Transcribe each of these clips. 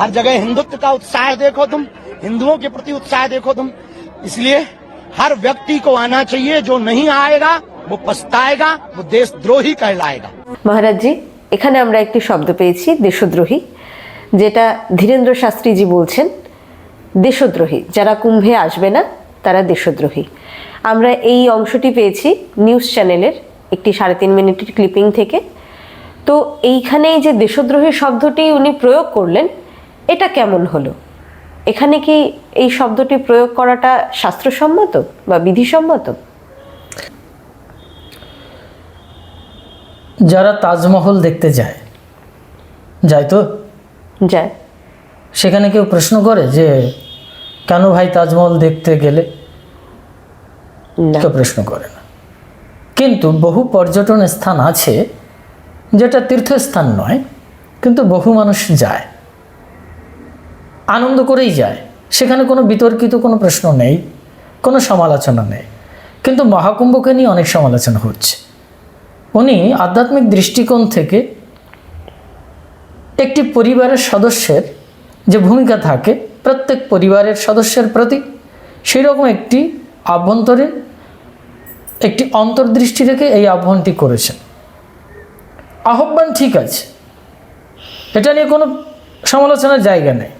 हर जगह हिंदुत्व का उत्साह देखो तुम हिंदुओं के प्रति उत्साह देखो तुम इसलिए हर व्यक्ति को आना चाहिए जो नहीं आएगा वो पछताएगा वो देशद्रोही कहलाएगा মহারাজজি এখানে আমরা একটি শব্দ পেয়েছি দেশদ্রোহী যেটা ধীরেন্দ্র শাস্ত্রীজি বলছেন দেশদ্রোহী যারা কুম্ভে আসবে না তারা দেশদ্রোহী আমরা এই অংশটি পেয়েছি নিউজ চ্যানেলের একটি সাড়ে তিন মিনিটের ক্লিপিং থেকে তো এইখানে এই যে দেশদ্রোহী শব্দটি উনি প্রয়োগ করলেন এটা কেমন হলো? এখানে কি এই শব্দটি প্রয়োগ করাটা শাস্ত্রসম্মত বা বিধিসম্মত? যারা তাজমহল দেখতে যায় যায় তো? যায়। সেখানে কেউ প্রশ্ন করে যে কেন ভাই তাজমহল দেখতে গেলে? কেউ প্রশ্ন করে না। কিন্তু বহু পর্যটন স্থান আছে যেটা তীর্থস্থান নয় কিন্তু বহু মানুষ যায়। আনন্দ করেই যায়। সেখানে কোনো বিতর্কিত কোনো প্রশ্ন নেই, কোনো সমালোচনা নেই। কিন্তু মহাকুম্ভকে নিয়ে অনেক সমালোচনা হচ্ছে। উনি আধ্যাত্মিক দৃষ্টিকোণ থেকে একটি পরিবারের সদস্যের যে ভূমিকা থাকে, প্রত্যেক পরিবারের সদস্যের প্রতি সেই রকম একটি আভ্যন্তরীণ, একটি অন্তর্দৃষ্টি রেখে এই আহ্বানটি করেছেন। আহ্বান ঠিক আছে। এটা নিয়ে কোনো সমালোচনার জায়গা নেই।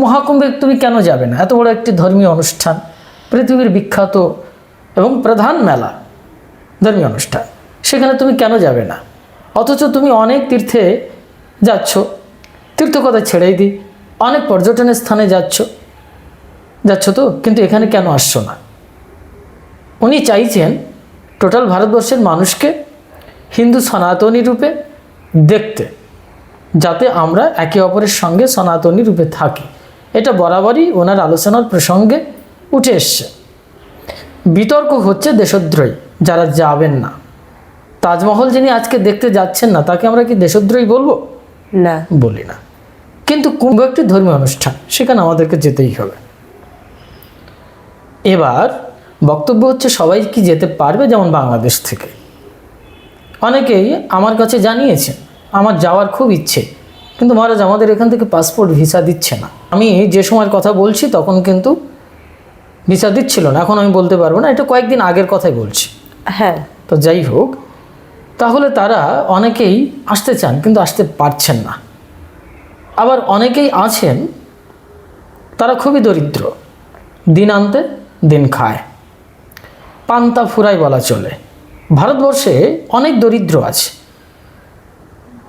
মহাকুম্ভে তুমি কেন যাবে না? এত বড় একটি ধর্মীয় অনুষ্ঠান, পৃথিবীর বিখ্যাত এবং প্রধান মেলা ধর্মীয় অনুষ্ঠান, সেখানে তুমি কেন যাবে না? অথচ তুমি অনেক তীর্থে যাচ্ছ, তীর্থকথা ছেড়েই দিই, অনেক পর্যটনের স্থানে যাচ্ছ যাচ্ছ তো, কিন্তু এখানে কেন আসছো না? উনি চাইছেন টোটাল ভারতবর্ষের মানুষকে হিন্দু সনাতনী রূপে দেখতে, যাতে আমরা একে অপরের সঙ্গে সনাতনী রূপে থাকি। এটা বরাবরই ওনার আলোচনার প্রসঙ্গে উঠে এসছে। বিতর্ক হচ্ছে দেশদ্রোহী যারা যাবেন না। তাজমহল যিনি আজকে দেখতে যাচ্ছেন না তাকে আমরা কি দেশদ্রোহী বলব? না। বলি না। কিন্তু কুম্ভ একটি ধর্মীয় অনুষ্ঠান সেখানে আমাদেরকে যেতেই হবে। এবার বক্তব্য হচ্ছে সবাই কি যেতে পারবে যেমন বাংলাদেশ থেকে? অনেকেই আমার কাছে জানিয়েছেন আমার যাওয়ার খুব ইচ্ছে। কিন্তু মহারাজ আমাদের এখান থেকে পাসপোর্ট ভিসা দিচ্ছে না। আমি যে সময়ের কথা বলছি তখন কিন্তু ভিসা দিচ্ছিল না। এখন আমি বলতে পারব না এটা কয়েকদিন আগের কথাই বলছি। হ্যাঁ। তো যাই হোক তাহলে তারা অনেকেই আসতে চান কিন্তু আসতে পারছেন না। আবার অনেকেই আছেন তারা খুবই দরিদ্র। দিন আনতে দিন খায়। পান্তা ফুরাই বলা চলে। ভারতবর্ষে অনেক দরিদ্র আছে।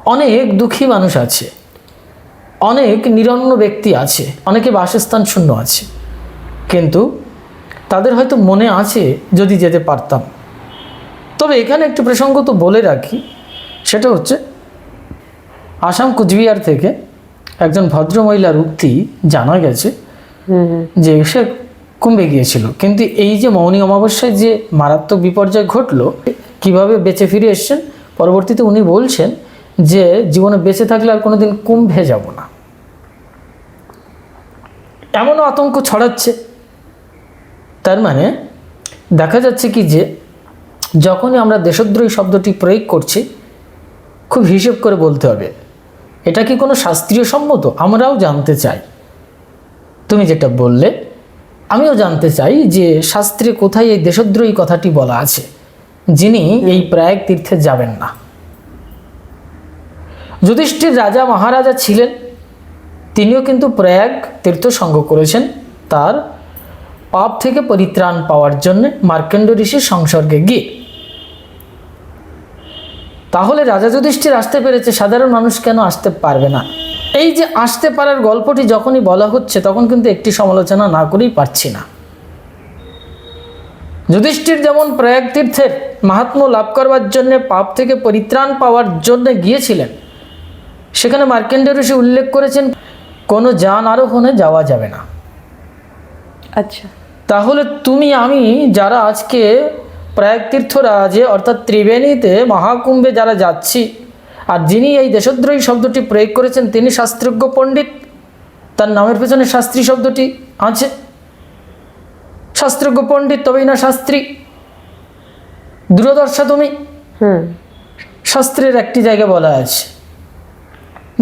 অনেক দুঃখী মানুষ আছে অনেক নিরন্ন ব্যক্তি আছে অনেকে বাসস্থান শূন্য আছে। কিন্তু তাদের হয়তো মনে আছে যদি যেতে পারতাম। তবে এখানে একটি প্রসঙ্গ তো বলে রাখি সেটা হচ্ছে আসাম কুচবিহার থেকে একজন ভদ্রমহিলার উক্তি জানা গেছে যে সে কুম্ভে গিয়েছিল। কিন্তু এই যে মৌনী অমাবস্যায় যে মারাত্মক বিপর্যয় ঘটলো কীভাবে বেঁচে ফিরে এসছেন পরবর্তীতে উনি বলছেন যে জীবনে বেঁচে থাকলে আর কোনোদিন কুম্ভে যাব না। এমনও আতঙ্ক ছড়াচ্ছে। তার মানে দেখা যাচ্ছে কি যে যখনই আমরা দেশদ্রোহী শব্দটি প্রয়োগ করছি খুব হিসেব করে বলতে হবে এটা কি কোনো শাস্ত্রীয় সম্মত? আমরাও জানতে চাই। তুমি যেটা বললে আমিও জানতে চাই যে শাস্ত্রে কোথায় এই দেশদ্রোহী কথাটি বলা আছে যিনি এই প্রয়াগ তীর্থে যাবেন না। যুধিষ্ঠির রাজা মহারাজা ছিলেন। তিনিও কিন্তু প্রয়াগ তীর্থ সঙ্গ করেছেন। তার পাপ থেকে পরিত্রাণ পাওয়ার জন্য মার্কেন্ড ঋষির সংসর্গে গিয়ে। তাহলে রাজা যুধিষ্ঠির আসতে পেরেছে, সাধারণ মানুষ কেন আসতে পারবে না? এই যে আসতে পারার গল্পটি যখনই বলা হচ্ছে, তখন কিন্তু একটি সমালোচনা না করেই পারছি না। যুধিষ্ঠির যেমন প্রয়াগ তীর্থের মাহাত্ম্য লাভ করবার জন্য, পাপ থেকে পরিত্রাণ পাওয়ার জন্য গিয়েছিলেন সেখানে মার্কেন্ড ঋষি উল্লেখ করেছেন কোনো যান আরোহণে যাওয়া যাবে না। আচ্ছা। তাহলে তুমি আমি যারা আজকে প্রয়াগ তীর্থরাজে অর্থাৎ ত্রিবেণীতে মহাকুম্ভে যারা যাচ্ছি আর যিনি এই দেশদ্রোহী শব্দটি প্রয়োগ করেছেন তিনি শাস্ত্রজ্ঞ পণ্ডিত তার নামের পেছনে শাস্ত্রী শব্দটি আছে। শাস্ত্রজ্ঞ পণ্ডিত তবেই না শাস্ত্রী। দূরদর্শা তুমি। হুম। শাস্ত্রের একটি জায়গা বলা আছে।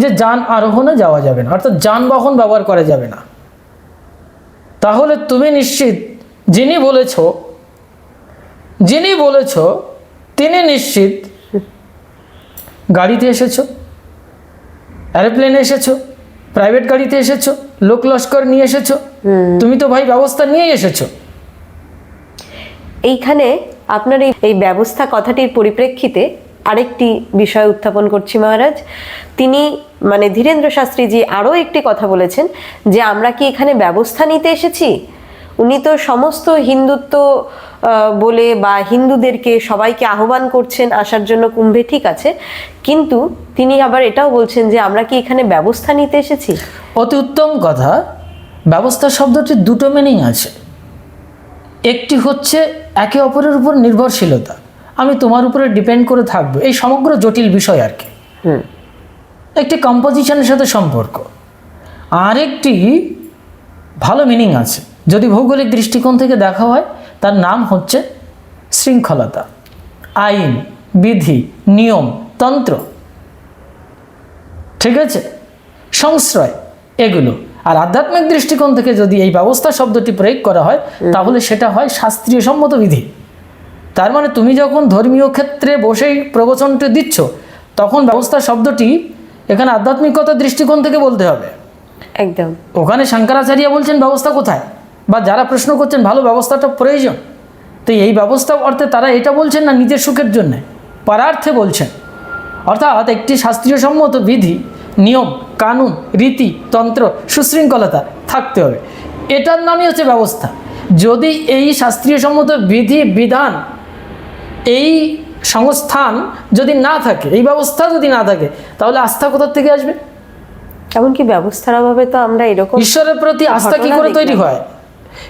যে যান আরোহণে যাওয়া যাবে না অর্থাৎ যানবাহন ব্যবহার করা যাবে না। তাহলে তুমি নিশ্চিত যিনি বলেছ যিনি বলেছ তিনি নিশ্চিত গাড়িতে এসেছ এরোপ্লেনে এসেছ প্রাইভেট গাড়িতে এসেছ লোক লস্কর নিয়ে এসেছ তুমি তো ভাই ব্যবস্থা নিয়েই এসেছ। এইখানে আপনার এই ব্যবস্থা কথাটির পরিপ্রেক্ষিতে আরেকটি বিষয় উত্থাপন করছি মহারাজ। তিনি মানে ধীরেন্দ্র শাস্ত্রীজি আরও একটি কথা বলেছেন যে, আমরা কি এখানে ব্যবস্থা নিতে এসেছি? উনি তো সমস্ত হিন্দুত্ব বলে বা হিন্দুদেরকে সবাইকে আহ্বান করছেন, আসার জন্য কুম্ভে ঠিক আছে। কিন্তু তিনি আবার এটাও বলছেন যে, আমরা কি এখানে ব্যবস্থা নিতে এসেছি? অতি উত্তম কথা। ব্যবস্থা শব্দটির দুটো মিনিং আছে। একটি হচ্ছে একে অপরের উপর নির্ভরশীলতা। আমি তোমার উপরে ডিপেন্ড করে থাকব। এই সমগ্র জটিল বিষয় আর কি। একটি কম্পোজিশনের সাথে সম্পর্ক। আরেকটি ভালো মিনিং আছে। যদি ভৌগোলিক দৃষ্টিকোণ থেকে দেখা হয় তার নাম হচ্ছে শৃঙ্খলতা। আইন বিধি নিয়ম তন্ত্র। ঠিক আছে? সংশ্রয় এগুলো। আর আধ্যাত্মিক দৃষ্টিকোণ থেকে যদি এই ব্যবস্থা শব্দটি প্রয়োগ করা হয় তাহলে সেটা হয় শাস্ত্রীয় সম্মত বিধি। তার মানে তুমি যখন ধর্মীয় ক্ষেত্রে বসেই প্রবচনটি দিচ্ছ তখন ব্যবস্থা শব্দটি এখানে আধ্যাত্মিকতার দৃষ্টিকোণ থেকে বলতে হবে। একদম। ওখানে শঙ্করাচার্য বলছেন ব্যবস্থা কোথায়? বা যারা প্রশ্ন করছেন ভালো ব্যবস্থাটা প্রয়োজন। তো এই ব্যবস্থা অর্থে তারা এটা বলছেন না নিজের সুখের জন্যে পরার্থে বলছেন। অর্থাৎ একটি শাস্ত্রীয় সম্মত বিধি নিয়ম কানুন রীতি তন্ত্র সুশৃঙ্খলতা থাকতে হবে। এটার নামই হচ্ছে ব্যবস্থা। যদি এই শাস্ত্রীয় সম্মত বিধি বিধান এই সংস্থান যদি না থাকে এই ব্যবস্থা যদি না থাকে তাহলে আস্থা কোথার থেকে আসবে? এমনকি ব্যবস্থার অভাবে তো আমরা এরকম ঈশ্বরের প্রতি আস্থা কি করে তৈরি হয়?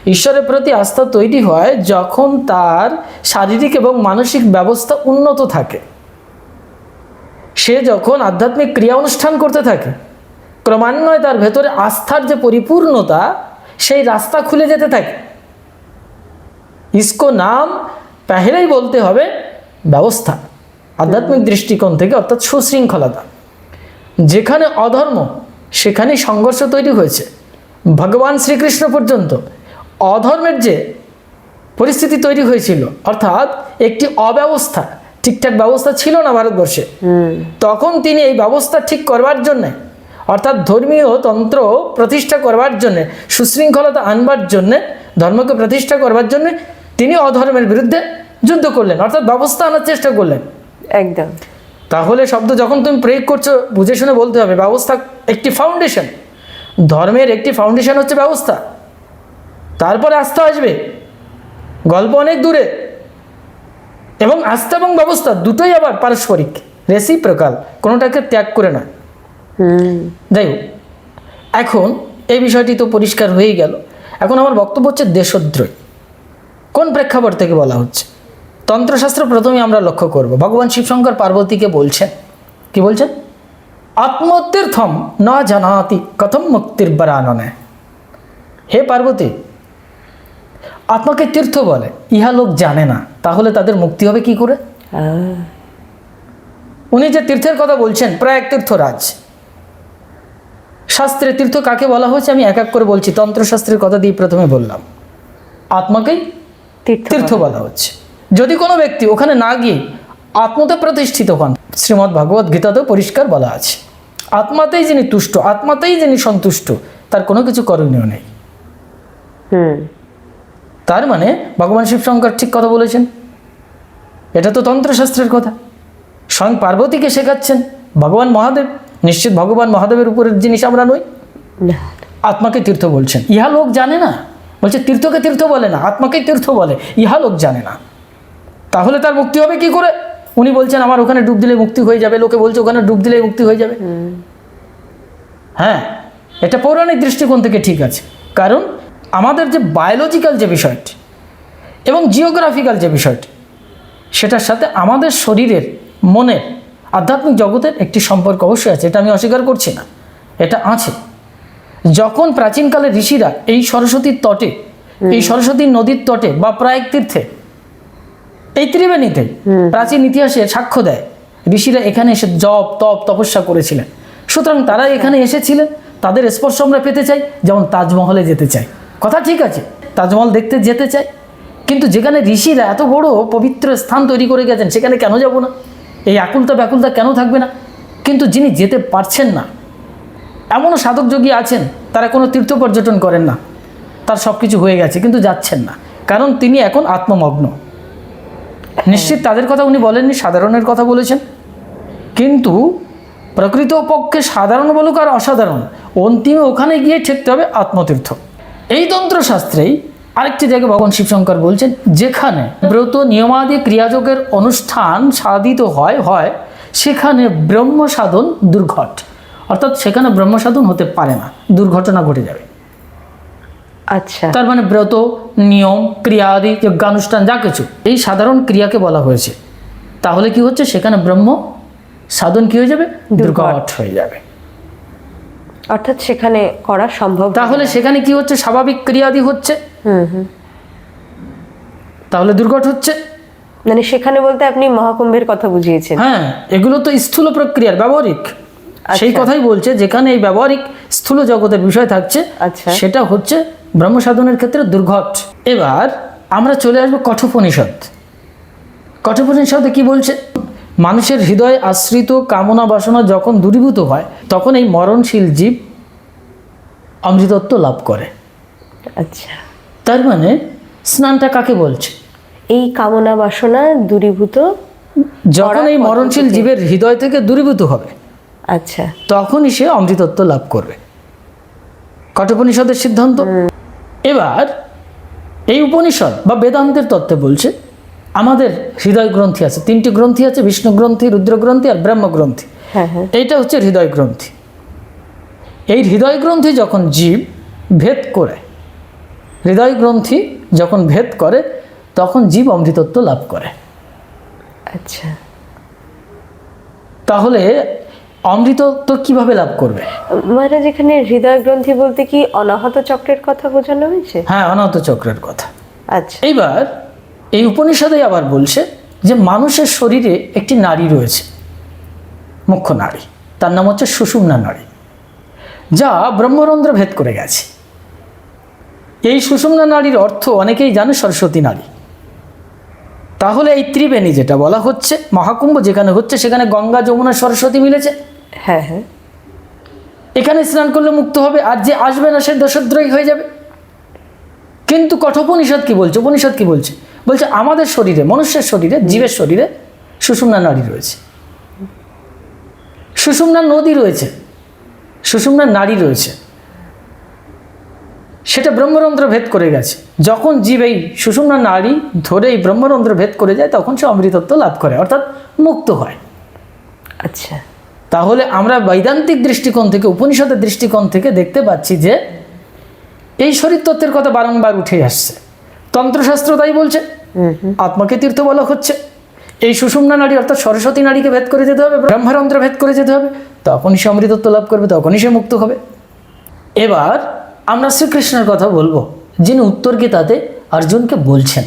ঈশ্বরের প্রতি আস্থা তৈরি হয় যখন তার শারীরিক এবং মানসিক ব্যবস্থা উন্নত থাকে। সে যখন আধ্যাত্মিক ক্রিয়া অনুষ্ঠান করতে থাকে ক্রমান্বয়ে তার ভেতরে আস্থার যে পরিপূর্ণতা সেই রাস্তা খুলে যেতে থাকে। ইসকো নাম পেহলেই বলতে হবে ব্যবস্থা আধ্যাত্মিক দৃষ্টিকোণ থেকে অর্থাৎ সুশৃঙ্খলতা। যেখানে অধর্ম সেখানেই সংঘর্ষ তৈরি হয়েছে। ভগবান শ্রীকৃষ্ণ পর্যন্ত অধর্মের যে পরিস্থিতি তৈরি হয়েছিল অর্থাৎ একটি অব্যবস্থা ঠিকঠাক ব্যবস্থা ছিল না ভারতবর্ষে। তখন তিনি এই ব্যবস্থা ঠিক করবার জন্যে অর্থাৎ ধর্মীয় তন্ত্র প্রতিষ্ঠা করবার জন্যে সুশৃঙ্খলতা আনবার জন্যে ধর্মকে প্রতিষ্ঠা করবার জন্যে তিনি অধর্মের বিরুদ্ধে যুদ্ধ করলেন অর্থাৎ ব্যবস্থা আনার চেষ্টা করলেন। একদম। তাহলে শব্দ যখন তুমি প্রয়োগ করছ বুঝে শুনে বলতে হবে ব্যবস্থা একটি ফাউন্ডেশন ধর্মের একটি ফাউন্ডেশন হচ্ছে ব্যবস্থা। তারপরে আস্থা আসবে। গল্প অনেক দূরে। এবং আস্থা এবং ব্যবস্থা দুটোই আবার পারস্পরিক রেসিপ্রকাল কোনোটাকে ত্যাগ করে না। যাই হোক এখন এই বিষয়টি তো পরিষ্কার হয়েই গেল। এখন আমার বক্তব্য হচ্ছে দেশদ্রোহী। কোন প্রেক্ষাপট থেকে বলা হচ্ছে? তন্ত্রশাস্ত্র প্রথমে আমরা লক্ষ্য করব। ভগবান শিবশঙ্কর পার্বতীকে বলছেন কি বলছেন? আত্মতীর্থম না জানাতি কথম মুক্তির বরাননে। হে পার্বতী আত্মাকে তীর্থ বলে ইহা লোক জানে না তাহলে তাদের মুক্তি হবে কি করে? উনি যে তীর্থের কথা বলছেন প্রায় এক তীর্থরাজ। শাস্ত্রে তীর্থ কাকে বলা হয়েছে আমি এক এক করে বলছি তন্ত্রশাস্ত্রের কথা দিয়ে প্রথমে বললাম। আত্মাকেই তীর্থ তীর্থ বলা হচ্ছে। যদি কোনো ব্যক্তি ওখানে না গিয়ে আত্মতে প্রতিষ্ঠিত হন শ্রীমদ্ ভগবত গীতাতেও পরিষ্কার বলা আছে। আত্মাতেই যিনি তুষ্ট আত্মাতেই যিনি সন্তুষ্ট তার কোনো কিছু করণীয় নেই। তার মানে ভগবান শিবশঙ্কর ঠিক কথা বলেছেন। এটা তো তন্ত্রশাস্ত্রের কথা। স্বয়ং পার্বতীকে শেখাচ্ছেন ভগবান মহাদেব। নিশ্চিত ভগবান মহাদেবের উপরের জিনিস আমরা নই। আত্মাকে তীর্থ বলছেন। ইহা লোক জানে না। বলছে তীর্থকে তীর্থ বলে না আত্মাকে তীর্থ বলে। ইহা লোক জানে না। তাহলে তার মুক্তি হবে কি করে? উনি বলছেন আমার ওখানে ডুব দিলে মুক্তি হয়ে যাবে। লোকে বলছে ওখানে ডুব দিলে মুক্তি হয়ে যাবে। হ্যাঁ এটা পৌরাণিক দৃষ্টিকোণ থেকে ঠিক আছে। কারণ আমাদের যে বায়োলজিক্যাল যে বিষয়টি এবং জিওগ্রাফিক্যাল যে বিষয়টি সেটার সাথে আমাদের শরীরের মনের আধ্যাত্মিক জগতের একটি সম্পর্ক অবশ্যই আছে। এটা আমি অস্বীকার করছি না। এটা আছে। যখন প্রাচীনকালে ঋষিরা এই সরস্বতীর তটে এই সরস্বতী নদীর তটে বা প্রায়ক তীর্থে এই ত্রিবেণীতে প্রাচীন ইতিহাসে সাক্ষ্য দেয়। ঋষিরা এখানে এসে জপ তপ তপস্যা করেছিলেন। সুতরাং তারা এখানে এসেছিলেন তাদের স্পর্শ আমরা পেতে চাই যেমন তাজমহলে যেতে চাই। কথা ঠিক আছে তাজমহল দেখতে যেতে চাই। কিন্তু যেখানে ঋষিরা এত বড় পবিত্র স্থান তৈরি করে গেছেন সেখানে কেন যাব না? এই আকুলতা ব্যাকুলতা কেন থাকবে না? কিন্তু যিনি যেতে পারছেন না এমনও সাধক যোগী আছেন তারা কোনো তীর্থ পর্যটন করেন না। তার সব কিছু হয়ে গেছে কিন্তু যাচ্ছেন না। কারণ তিনি এখন আত্মমগ্ন। নিশ্চিত তাদের কথা উনি বলেননি, সাধারণের কথা বলেছেন। কিন্তু প্রকৃতপক্ষে সাধারণ বলুক আর অসাধারণ, অন্তিমে ওখানে গিয়ে ঠেকতে হবে আত্মতীর্থ। এই তন্ত্রশাস্ত্রেই আরেকটি জায়গায় ভগবান শিবশঙ্কর বলছেন, যেখানে ব্রত নিয়মাদি ক্রিয়াযোগের অনুষ্ঠান সাধিত হয় হয়, সেখানে ব্রহ্ম সাধন দুর্ঘট। অর্থাৎ সেখানে ব্রহ্ম সাধন হতে পারে না, দুর্ঘটনা ঘটে যাবে। আচ্ছা। তার মানে ব্রত নিয়ম ক্রিয়া আদি যজ্ঞানুষ্ঠান যা কিছু। এই সাধারণ ক্রিয়াকে বলা হয়েছে। তাহলে কি হচ্ছে? সেখানে ব্রহ্ম সাধন কি হয়ে যাবে? দুর্ঘট হয়ে যাবে। অর্থাৎ সেখানে করা সম্ভব তাহলে সেখানে কি হচ্ছে? স্বাভাবিক ক্রিয়াদি হচ্ছে। হুম হুম। তাহলে দুর্ঘট হচ্ছে। মানে সেখানে বলতে আপনি মহাকুম্ভের কথা বুঝিয়েছেন। হ্যাঁ এগুলো তো স্থূল প্রক্রিয়ার ব্যবহারিক। সেই আচ্ছা। কথাই বলছে যেখানে এই ব্যবহারিক স্থূল জগতের বিষয় থাকছে আচ্ছা। সেটা হচ্ছে ব্রহ্ম সাধনের ক্ষেত্রে দুর্ঘট। এবার আমরা চলে আসব কঠোপনিষদ। কঠোপনিষদে কি বলছে? মানুষের হৃদয়ে আশ্রিত কামনা বাসনা যখন দূরীভূত হয় তখন এই মরণশীল জীব অমৃতত্ব লাভ করে। আচ্ছা। তার মানে স্নানটা কাকে বলছে? এই কামনা বাসনা দূরীভূত যখন এই মরণশীল জীবের হৃদয় থেকে দূরীভূত হবে আচ্ছা। তখনই সে অমৃতত্ব লাভ করবে। কঠোপনিষদের সিদ্ধান্ত? এবার এই উপনিষদ বা বেদান্তের তত্ত্বে বলছে আমাদের হৃদয় গ্রন্থি আছে তিনটি গ্রন্থি আছে বিষ্ণু গ্রন্থি রুদ্র গ্রন্থি আর ব্রহ্ম গ্রন্থি। হ্যাঁ হ্যাঁ। এইটা হচ্ছে হৃদয় গ্রন্থি। এই হৃদয় গ্রন্থি যখন জীব ভেদ করে হৃদয় গ্রন্থি যখন ভেদ করে তখন জীব অমৃতত্ব লাভ করে। আচ্ছা। তাহলে অমৃতত্ব কীভাবে লাভ করবে? মহারাজ এখানে হৃদয় গ্রন্থি বলতে কি অনাহত চক্রের কথা বোঝানো হয়েছে? হ্যাঁ অনাহত চক্রের কথা। আচ্ছা। এইবার এই উপনিষদে আবার বলছে যে মানুষের শরীরে একটি নারী রয়েছে মুখ্য নারী। তার নাম হচ্ছে সুষুম্না নারী যা ব্রহ্মরন্ধ্র ভেদ করে গেছে। এই সুষুম্না নারীর অর্থ অনেকেই জানে সরস্বতী নারী। তাহলে এই ত্রিবেণী যেটা বলা হচ্ছে মহাকুম্ভ যেখানে হচ্ছে সেখানে গঙ্গা যমুনা সরস্বতী মিলেছে। হ্যাঁ হ্যাঁ। এখানে স্নান করলে মুক্ত হবে আর যে আসবে না সে দোষদ্রোহী হয়ে যাবে। কিন্তু কঠোপনিষদ কি বলছে? উপনিষদ কি বলছে? বলছে আমাদের শরীরে মনুষ্যের শরীরে জীবের শরীরে সুষুম্না নারী রয়েছে। সুষুম্না নদী রয়েছে সুষুম্না নারী রয়েছে। সেটা ব্রহ্মরন্ধ্র ভেদ করে গেছে। যখন জীব এই সুষুম্না নারী ধরে এই ব্রহ্মরন্ধ্র ভেদ করে যায় তখন সে অমৃতত্ব লাভ করে অর্থাৎ মুক্ত হয়। আচ্ছা। তাহলে আমরা বৈদান্তিক দৃষ্টিকোণ থেকে উপনিষদের দৃষ্টিকোণ থেকে দেখতে পাচ্ছি যে এই শরীর তত্ত্বের কথা বারংবার উঠে আসছে। তন্ত্রশাস্ত্র তাই বলছে আত্মাকে তীর্থ বলা হচ্ছে। এই সুষুম্না নারী অর্থাৎ সরস্বতী নারীকে ভেদ করে যেতে হবে ব্রহ্মারন্ধ্র ভেদ করে যেতে হবে। তখনই সে অমৃতত্ব লাভ করবে তখনই সে মুক্ত হবে। এবার আমরা শ্রীকৃষ্ণের কথা বলব যিনি উত্তর গীতাতে অর্জুনকে বলছেন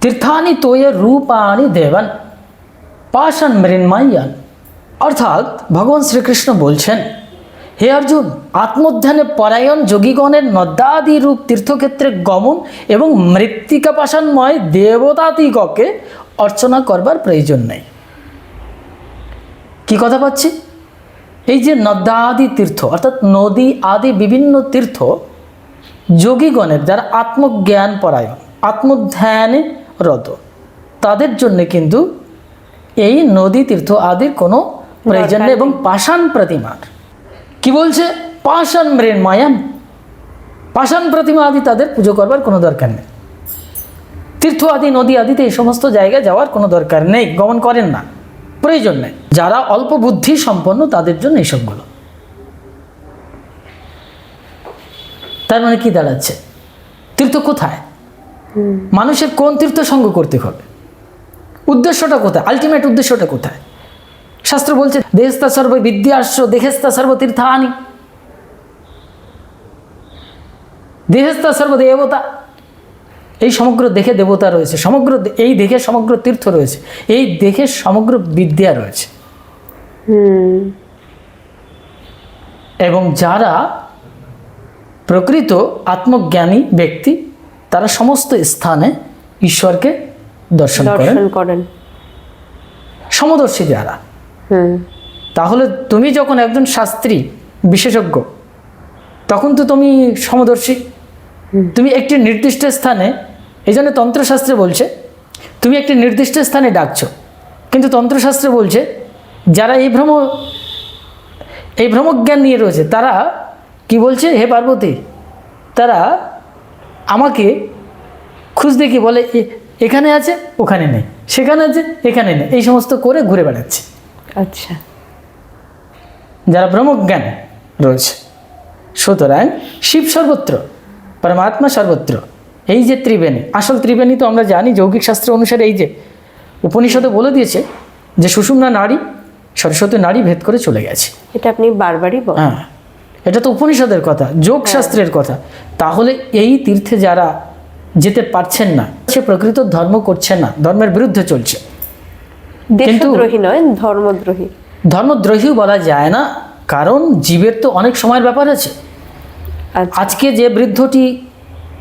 তীর্থানি তোয় রূপানি দেবান পাশান মৃন্ময়ান। অর্থাৎ ভগবান শ্রীকৃষ্ণ বলছেন, হে অর্জুন, আত্মধ্যানে পরায়ণ যোগীগণের নদ্যাদি রূপ তীর্থক্ষেত্রে গমন এবং মৃত্তিকা পাষাণময় দেবতাদিগকে অর্চনা করবার প্রয়োজন নেই। কি কথা পাচ্ছি? এই যে নদ্যাদি তীর্থ, অর্থাৎ নদী আদি বিভিন্ন তীর্থ যোগীগণের যারা আত্মজ্ঞান পরায়ণ, আত্মধ্যানে রত, তাদের জন্য কিন্তু এই নদী তীর্থ আদির কোনো প্রয়োজন নেই এবং পাষাণ প্রতিমার। কি বলছে? পাষাণ মৃন্ময়াম পাষাণ প্রতিমা আদি তাদের পুজো করবার কোনো দরকার নেই। তীর্থ আদি নদী আদিতে এই সমস্ত জায়গায় যাওয়ার কোনো দরকার নেই। গমন করেন না। প্রয়োজন নেই। যারা অল্প বুদ্ধি সম্পন্ন তাদের জন্য এইসবগুলো তার মানে কি দাঁড়াচ্ছে? তীর্থ কোথায়? মানুষের কোন তীর্থ সঙ্গ করতে হবে? উদ্দেশ্যটা কোথায়? আলটিমেট উদ্দেশ্যটা কোথায়? শাস্ত্র বলছে দেহস্তা সর্ব বিদ্যাশ্র দেহেস্তা সর্ব তীর্থানি। দেহেস্তা সর্ব দেবতা। এই সমগ্র দেখে দেবতা রয়েছে সমগ্র এই দেখে সমগ্র তীর্থ রয়েছে এই দেখে সমগ্র বিদ্যা রয়েছে। এবং যারা প্রকৃত আত্মজ্ঞানী ব্যক্তি তারা সমস্ত স্থানে ঈশ্বরকে দর্শন করেন। সমদর্শী যারা তাহলে তুমি যখন একজন শাস্ত্রী বিশেষজ্ঞ তখন তো তুমি সমদর্শী। তুমি একটি নির্দিষ্ট স্থানে এই জন্য তন্ত্রশাস্ত্রে বলছে তুমি একটি নির্দিষ্ট স্থানে ডাকছ। কিন্তু তন্ত্রশাস্ত্রে বলছে যারা এই ভ্রম এই ভ্রমজ্ঞান নিয়ে রয়েছে তারা কি বলছে হে পার্বতী তারা আমাকে খুঁজতে কি বলে "এ- এখানে আছে ওখানে নেই সেখানে আছে এখানে নেই। এই সমস্ত করে ঘুরে বেড়াচ্ছে। আচ্ছা। যারা ব্রহ্মজ্ঞান রয়েছে সুতরাং শিব সর্বত্র পরমাত্মা সর্বত্র এই যে ত্রিবেণী আসল ত্রিবেণী তো আমরা জানি যৌগিক শাস্ত্র অনুসারে এই যে উপনিষদে বলে দিয়েছে যে সুষুম্না নারী সরস্বতী নারী ভেদ করে চলে গেছে। এটা আপনি বারবারই বলেন। হ্যাঁ এটা তো উপনিষদের কথা যোগ শাস্ত্রের কথা। তাহলে এই তীর্থে যারা যেতে পারছেন না সে প্রকৃত ধর্ম করছে না ধর্মের বিরুদ্ধে চলছে। দেশদ্রোহী নয় ধর্মদ্রোহী। ধর্মদ্রোহীও বলা যায় না কারণ জীবের তো অনেক সময়ের ব্যাপার আছে। আচ্ছা। আজকে যে বৃদ্ধটি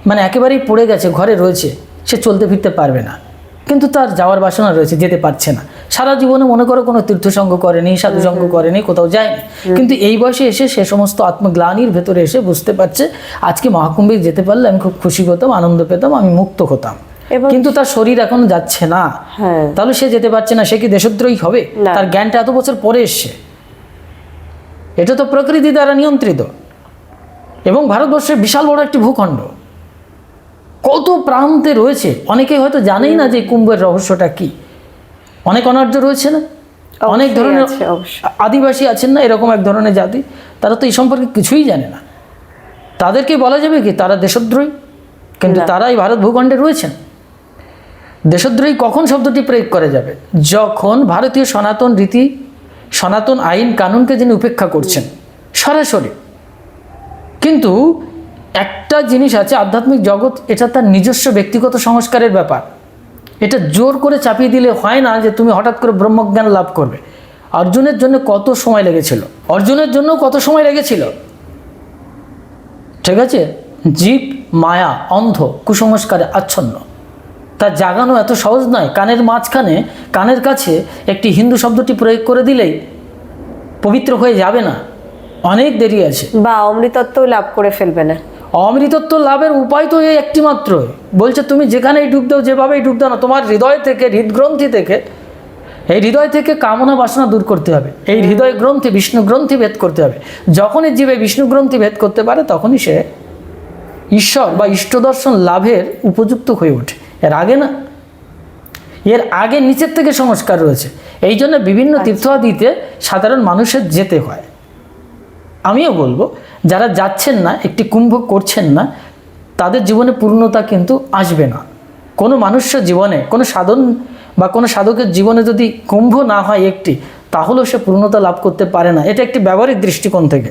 মানে একেবারেই পড়ে গেছে ঘরে রয়েছে সে চলতে ফিরতে পারবে না। কিন্তু তার যাওয়ার বাসনা রয়েছে যেতে পারছে না। সারা জীবনে মনে করো কোনো তীর্থসঙ্গ করেনি সাধুসঙ্গ করেনি কোথাও যায়নি। কিন্তু এই বয়সে এসে সে সমস্ত আত্মগ্লানির ভেতরে এসে বুঝতে পারছে আজকে মহাকুম্ভে যেতে পারলে আমি খুব খুশি হতাম আনন্দ পেতাম আমি মুক্ত হতাম। কিন্তু তার শরীর এখন যাচ্ছে না। হ্যাঁ। তাহলে সে যেতে পারছে না সে কি দেশদ্রোহী হবে? তার জ্ঞানটা এত বছর পরে এসছে। এটা তো প্রকৃতি দ্বারা নিয়ন্ত্রিত। এবং ভারতবর্ষের বিশাল বড় একটি ভূখণ্ড। কত প্রান্তে রয়েছে? অনেকে হয়তো জানেই না যে কুম্ভের রহস্যটা কি। অনেক অনার্য রয়েছে না? অনেক ধরনের আদিবাসী আছেন না এরকম এক ধরনের জাতি। তারা তো এই সম্পর্কে কিছুই জানে না। তাদেরকে বলা যাবে কি তারা দেশদ্রোহী? কিন্তু তারাই ভারত ভূখণ্ডে রয়েছেন? দেশদ্রোহী কখন শব্দটি প্রয়োগ করা যাবে? যখন ভারতীয় সনাতন রীতি, সনাতন আইন, কানুনকে যিনি উপেক্ষা করছেন, সরাসরি। কিন্তু একটা জিনিস আছে, আধ্যাত্মিক জগৎ, এটা তার নিজস্ব ব্যক্তিগত সংস্কারের ব্যাপার। এটা জোর করে চাপিয়ে দিলে হয় না যে তুমি হঠাৎ করে ব্রহ্মজ্ঞান লাভ করবে। অর্জুনের জন্য কত সময় লেগেছিল? অর্জুনের জন্য কত সময় লেগেছিল? ঠিক আছে? জীব, মায়া, অন্ধ, কুসংস্কারে আচ্ছন্ন। তা জাগানো এত সহজ নয়। কানের মাঝখানে কানের কাছে একটি হিন্দু শব্দটি প্রয়োগ করে দিলেই পবিত্র হয়ে যাবে না। অনেক দেরি আছে। বা অমৃতত্ব লাভ করে ফেলবে না। অমৃতত্ব লাভের উপায় তো এই একটি মাত্রই। বলছে তুমি যেখানেই ডুব দাও যেভাবেই ডুব দাও না তোমার হৃদয় থেকে হৃদগ্রন্থি থেকে এই হৃদয় থেকে কামনা বাসনা দূর করতে হবে। এই হৃদয় গ্রন্থি বিষ্ণু গ্রন্থি ভেদ করতে হবে। যখনই জীবে বিষ্ণু গ্রন্থি ভেদ করতে পারে তখনই সে ঈশ্বর বা ইষ্ট দর্শন লাভের উপযুক্ত হয়ে ওঠে। এর আগে না? এর আগে নিচের থেকে সংস্কার রয়েছে। এই জন্য বিভিন্ন তীর্থাদিতে সাধারণ মানুষের যেতে হয়। আমিও বলব যারা যাচ্ছেন না একটি কুম্ভ করছেন না তাদের জীবনে পূর্ণতা কিন্তু আসবে না। কোনো মানুষ্য জীবনে কোনো সাধন বা কোনো সাধকের জীবনে যদি কুম্ভ না হয় একটি তাহলেও সে পূর্ণতা লাভ করতে পারে না। এটা একটি ব্যবহারিক দৃষ্টিকোণ থেকে।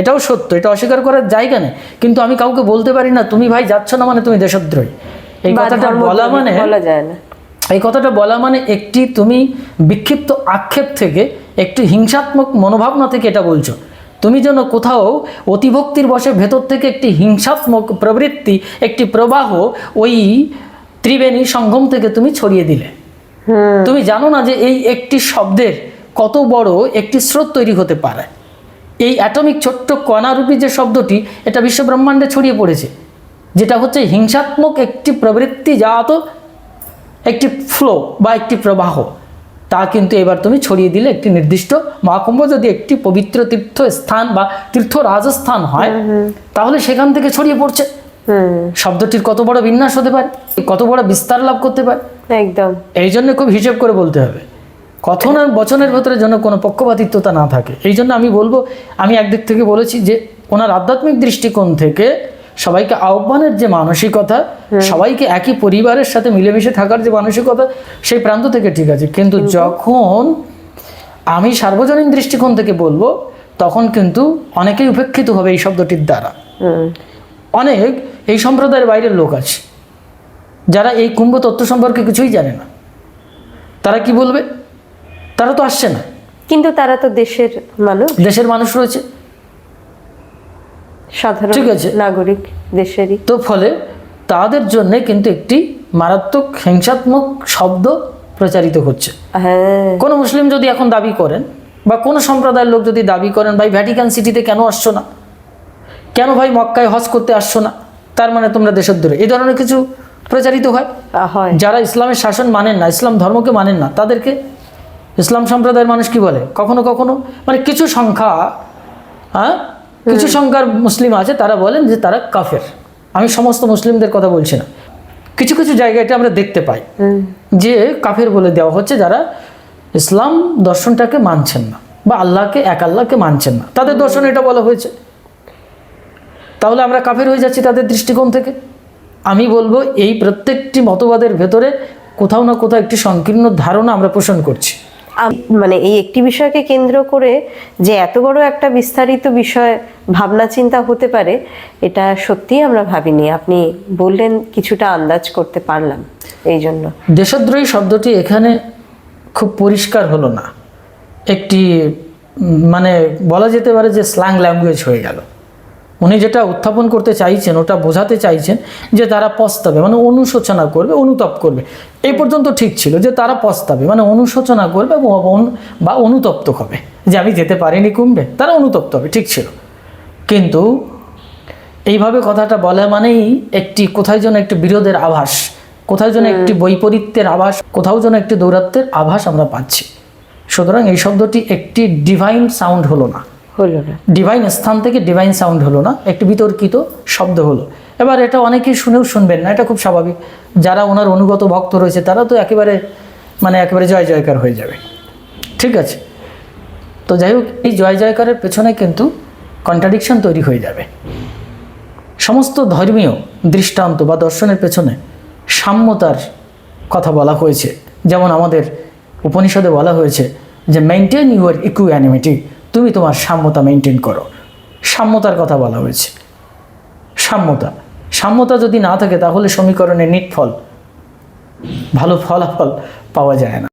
এটাও সত্য এটা অস্বীকার করার জায়গা নেই। কিন্তু আমি কাউকে বলতে পারি না তুমি ভাই যাচ্ছ না মানে তুমি দেশদ্রোহী। এই কথাটা বলা মানে বলা যায় না। এই কথাটা বলা মানে একটি তুমি বিক্ষিপ্ত আক্ষেপ থেকে একটি হিংসাত্মক মনোভাবনা থেকে এটা বলছো। তুমি যেন কোথাও অতিভক্তির বসে ভেতর থেকে একটি হিংসাত্মক প্রবৃত্তি একটি প্রবাহ ওই ত্রিবেণী সঙ্গম থেকে তুমি ছড়িয়ে দিলে। তুমি জানো না যে এই একটি শব্দের কত বড় একটি স্রোত তৈরি হতে পারে। এই অ্যাটমিক ছোট্ট কণারূপী যে শব্দটি এটা বিশ্বব্রহ্মাণ্ডে ছড়িয়ে পড়েছে। যেটা হচ্ছে হিংসাত্মক একটি প্রবৃত্তি জাত একটি ফ্লো বা একটি প্রবাহ। তা কিন্তু এবার তুমি ছড়িয়ে দিলে একটি নির্দিষ্ট মহাকুম্ভ। যদি একটি পবিত্র তীর্থ স্থান বা তীর্থ রাজস্থান হয় তাহলে সেখান থেকে ছড়িয়ে পড়ছে। শব্দটির কত বড় বিন্যাস হতে পারে? কত বড় বিস্তার লাভ করতে পারে? একদম। এই জন্য খুব হিসেব করে বলতে হবে। কথন আর বচনের ভেতরে যেন কোনো পক্ষপাতিত্বতা না থাকে। এই জন্য আমি বলব আমি একদিক থেকে বলেছি যে ওনার আধ্যাত্মিক দৃষ্টিকোণ থেকে সবাইকে আহ্বানের যে মানসিকতা সবাইকে একই পরিবারের সাথে মিলেমিশে থাকার যে মানসিকতা সেই প্রান্ত থেকে ঠিক আছে। কিন্তু যখন আমি সার্বজনীন দৃষ্টিকোণ থেকে বলব তখন কিন্তু অনেকেই উপেক্ষিত হবে এই শব্দটির দ্বারা। অনেক এই সম্প্রদায়ের বাইরের লোক আছে যারা এই কুম্ভ তত্ত্ব সম্পর্কে কিছুই জানে না। তারা কি বলবে? তারা তো আসছে না। কিন্তু তারা তো দেশের মানুষ। দেশের মানুষ রয়েছে। সাধারণ ঠিক আছে। নাগরিক দেশেরই। তো ফলে তাদের জন্যে কিন্তু একটি মারাত্মক হিংসাত্মক শব্দ প্রচারিত হচ্ছে। হ্যাঁ। কোনো মুসলিম যদি এখন দাবি করেন বা কোনো সম্প্রদায়ের লোক যদি দাবি করেন ভাই ভ্যাটিকান সিটিতে কেন আসছো না? কেন ভাই মক্কায় হজ করতে আসছো না? তার মানে তোমরা দেশের দূরে। এই ধরনের কিছু প্রচারিত হয়। হয়। যারা ইসলামের শাসন মানেন না ইসলাম ধর্মকে মানেন না তাদেরকে ইসলাম সম্প্রদায়ের মানুষ কি বলে? কখনো কখনো? মানে কিছু সংখ্যা হ্যাঁ কিছু সংখ্যার মুসলিম আছে, তারা বলেন যে তারা কাফের। আমি সমস্ত মুসলিমদের কথা বলছি না। কিছু কিছু জায়গায় এটা আমরা দেখতে পাই যে কাফের বলে দেওয়া হচ্ছে যারা ইসলাম দর্শনটাকে মানছেন না বা আল্লাহকে, এক আল্লাহকে মানছেন না। তাদের দর্শন এটা বলা হয়েছে। তাহলে আমরা কাফের হয়ে যাচ্ছি তাদের দৃষ্টিকোণ থেকে। আমি বলব এই প্রত্যেকটি মতবাদের ভেতরে কোথাও না কোথাও একটি সংকীর্ণ ধারণা আমরা পোষণ করছি। মানে এই একটি বিষয়কে কেন্দ্র করে যে এত বড় একটা বিস্তারিত বিষয়, ভাবনা চিন্তা হতে পারে, এটা সত্যিই আমরা ভাবিনি। আপনি বললেন কিছুটা আন্দাজ করতে পারলাম এই জন্য। দেশদ্রোহী শব্দটি এখানে খুব পরিষ্কার হলো না। একটি মানে বলা যেতে পারে যে স্ল্যাং ল্যাঙ্গুয়েজ হয়ে গেল। উনি যেটা উত্থাপন করতে চাইছেন ওটা বোঝাতে চাইছেন যে তারা পস্তাবে মানে অনুশোচনা করবে অনুতাপ করবে। এই পর্যন্ত ঠিক ছিল যে তারা পস্তাবে মানে অনুশোচনা করবে বা অনুতপ্ত হবে যে আমি যেতে পারিনি কুম্ভে। তারা অনুতপ্ত হবে ঠিক ছিল। কিন্তু এইভাবে কথাটা বলা মানেই একটি কোথায় যেন একটি বিরোধের আভাস কোথায় যেন একটি বৈপরীত্যের আভাস কোথাও যেন একটি দৌরাত্বের আভাস আমরা পাচ্ছি। সুতরাং এই শব্দটি একটি ডিভাইন সাউন্ড হলো না। হলো না। ডিভাইন স্থান থেকে ডিভাইন সাউন্ড হলো না, একটি বিতর্কিত শব্দ হলো। এবার এটা অনেকেই শুনেও শুনবেন না, এটা খুব স্বাভাবিক। যারা ওনার অনুগত ভক্ত রয়েছে, তারা তো একেবারে মানে একেবারে জয় জয়কার হয়ে যাবে। ঠিক আছে? তো যাই হোক, এই জয় জয়কারের পেছনে কিন্তু কন্ট্রাডিকশন তৈরি হয়ে যাবে। সমস্ত ধর্মীয় দৃষ্টান্ত বা দর্শনের পেছনে সাম্যতার কথা বলা হয়েছে। যেমন আমাদের উপনিষদে বলা হয়েছে যে মেনটেন ইউর ইকুয়ানিমিটি তুমি তোমার সাম্যতা মেনটেন করো। সাম্যতার কথা বলা হয়েছে। সাম্যতা। সাম্যতা যদি না থাকে, তাহলে সমীকরণে নিটফল ভালো ফলাফল পাওয়া যায় না।